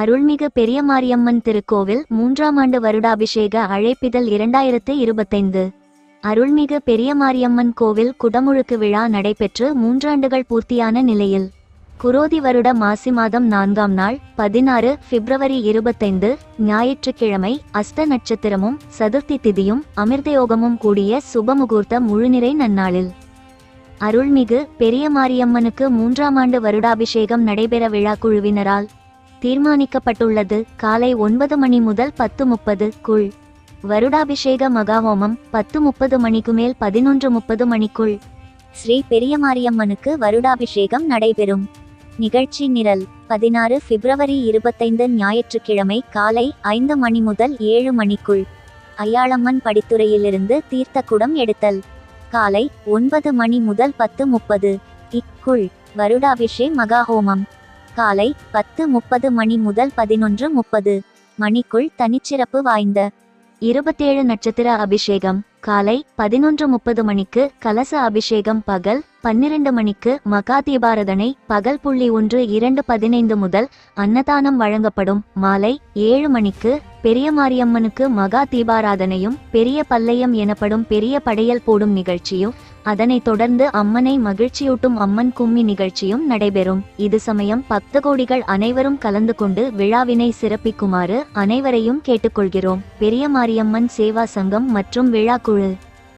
அருள்மிகு பெரிய மாரியம்மன் திருக்கோவில் மூன்றாம் ஆண்டு வருடாபிஷேக அழைப்பிதழ் இரண்டாயிரத்து இருபத்தைந்து. அருள்மிகு பெரிய மாரியம்மன் கோவில் குடமுழுக்கு விழா நடைபெற்று மூன்றாண்டுகள் பூர்த்தியான நிலையில். குரோதி வருட மாசி மாதம் நான்காம் நாள் பதினாறு பிப்ரவரி இருபத்தைந்து ஞாயிற்றுக்கிழமை அஸ்த நட்சத்திரமும் சதுர்த்தி திதியும் அமிர்தயோகமும் கூடிய சுபமுகூர்த்த முழுநிறை நன்னாளில். அருள்மிகு பெரிய மாரியம்மனுக்கு மூன்றாம் ஆண்டு வருடாபிஷேகம் நடைபெற விழா குழுவினரால் தீர்மானிக்கப்பட்டுள்ளது. காலை ஒன்பது மணி முதல் பத்து முப்பது குள் வருடாபிஷேக மகாஹோமம் பத்து முப்பது மணிக்கு மேல் பதினொன்று முப்பது மணிக்குள். ஸ்ரீ பெரியமாரியம்மனுக்கு வருடாபிஷேகம் நடைபெறும். நிகழ்ச்சி நிரல் பதினாறு பிப்ரவரி இருபத்தைந்து ஞாயிற்றுக்கிழமை காலை ஐந்து மணி முதல் ஏழு மணிக்குள். அய்யாளம்மன் படித்துறையிலிருந்து தீர்த்தக்குடம் எடுத்தல். காலை ஒன்பது மணி முதல் பத்து முப்பது இக்குள் வருடாபிஷே மகாஹோமம். காலை பத்து முப்பது மணி முதல் பதினொன்று முப்பது மணிக்குள் தனிச்சிறப்பு வாய்ந்த இருபத்தேழு நட்சத்திர அபிஷேகம். காலை பதினொன்று முப்பது மணிக்கு கலச அபிஷேகம் பகல் பன்னிரண்டு மணிக்கு மகா தீபாரதனை பகல் புள்ளி ஒன்று இரண்டு பதினைந்து முதல் அன்னதானம் வழங்கப்படும். மாலை ஏழு மணிக்கு பெரிய மாரியம்மனுக்கு மகா தீபாராதனையும் பெரிய பல்லையம் எனப்படும் பெரிய படையல் போடும் நிகழ்ச்சியும் அதனைத் தொடர்ந்து அம்மனை மகிழ்ச்சியூட்டும் அம்மன் கும்மி நிகழ்ச்சியும் நடைபெறும். இது சமயம் பக்த கோடிகள் அனைவரும் கலந்து கொண்டு விழாவினை சிறப்பிக்குமாறு அனைவரையும் கேட்டுக்கொள்கிறோம். பெரிய மாரியம்மன் சேவா சங்கம் மற்றும் விழா குழு